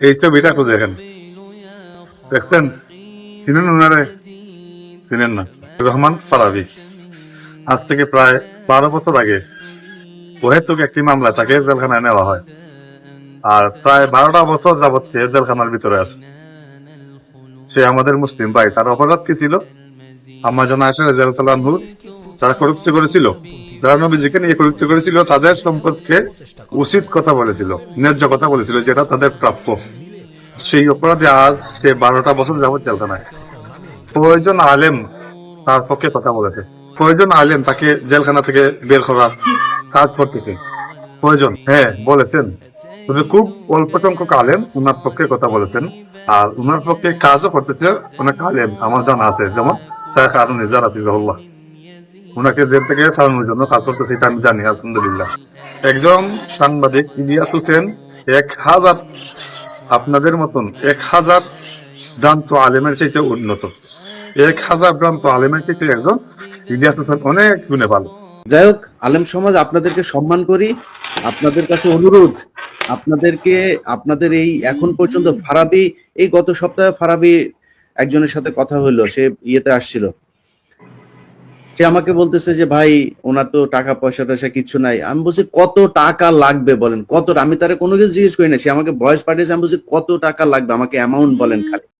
এই ছবিটা খুঁজে দেখেন? দেখছেন? চিনেন ওনারে? চিনেন না। রহমান ফারাবি। আজ থেকে প্রায় বারো বছর আগে ওহেতুক একটি মামলা তাকে জেলখানায় নেওয়া হয়। আর প্রায় বারোটা বছর যাবৎ সে জেলখানার ভিতরে আছে। সে আমাদের মুসলিম ভাই। তার অপরাধ কি ছিল? আমার জানা আসলে জেলতালানহুর তারা করুপ্ত করেছিল। যারা নবীজিকে নিয়ে করুপ্ত করেছিল, তাদের সম্পর্কে উচিত কথা বলেছিল, ন্যায্য কথা বলেছিল, যেটা তাদের প্রাপ্য। সেই অপরাধে আজ সে বারোটা বছর যাবৎ জেলখানায়। প্রয়োজন আলেম তার পক্ষে কথা বলেছে। প্রয়োজন আলেম তাকে জেলখানা থেকে বের করার কাজ করতেছে। প্রয়োজন হ্যাঁ বলেছেন। তবে খুব অল্প সংখ্যক আলেম উনার পক্ষে কথা বলেছেন, আর উনার পক্ষে কাজও করতেছে অনেক আলেম, আমার জানা আছে। যেমন শাহ আরুন নিজার উনাকে জেল থেকে ছাড়ানোর জন্য কাজ করতেছে, এটা আমি জানি, আলহামদুলিল্লাহ। একজন সাংবাদিক ইলিয়াস হোসেন, এক হাজার আপনাদের মতন, এক হাজার ভ্রান্ত আলেমের চাইতে উন্নত। এক হাজার ভ্রান্ত আলেমের চাইতে একজন ইলিয়াস হোসেন অনেক গুণে ভালো। যাই হোক, আলেম সমাজ, আপনাদেরকে সম্মান করি, আপনাদের কাছে অনুরোধ, আপনাদেরকে, আপনাদের এই এখন পর্যন্ত ফারাবি, এই গত সপ্তাহে ফারাবি একজনের সাথে কথা হলো, সে ইয়েতে আসছিল। সে আমাকে বলতেছে যে, ভাই, ওনার তো টাকা পয়সা টয়সা কিছু নাই। আমি বলছি, কত টাকা লাগবে বলেন? কত? আমি তারা কোনো কিছু জিজ্ঞেস করি না। সে আমাকে বয়স পাঠিয়েছে, আমি বলছি, কত টাকা লাগবে? আমাকে অ্যামাউন্ট বলেন খালি।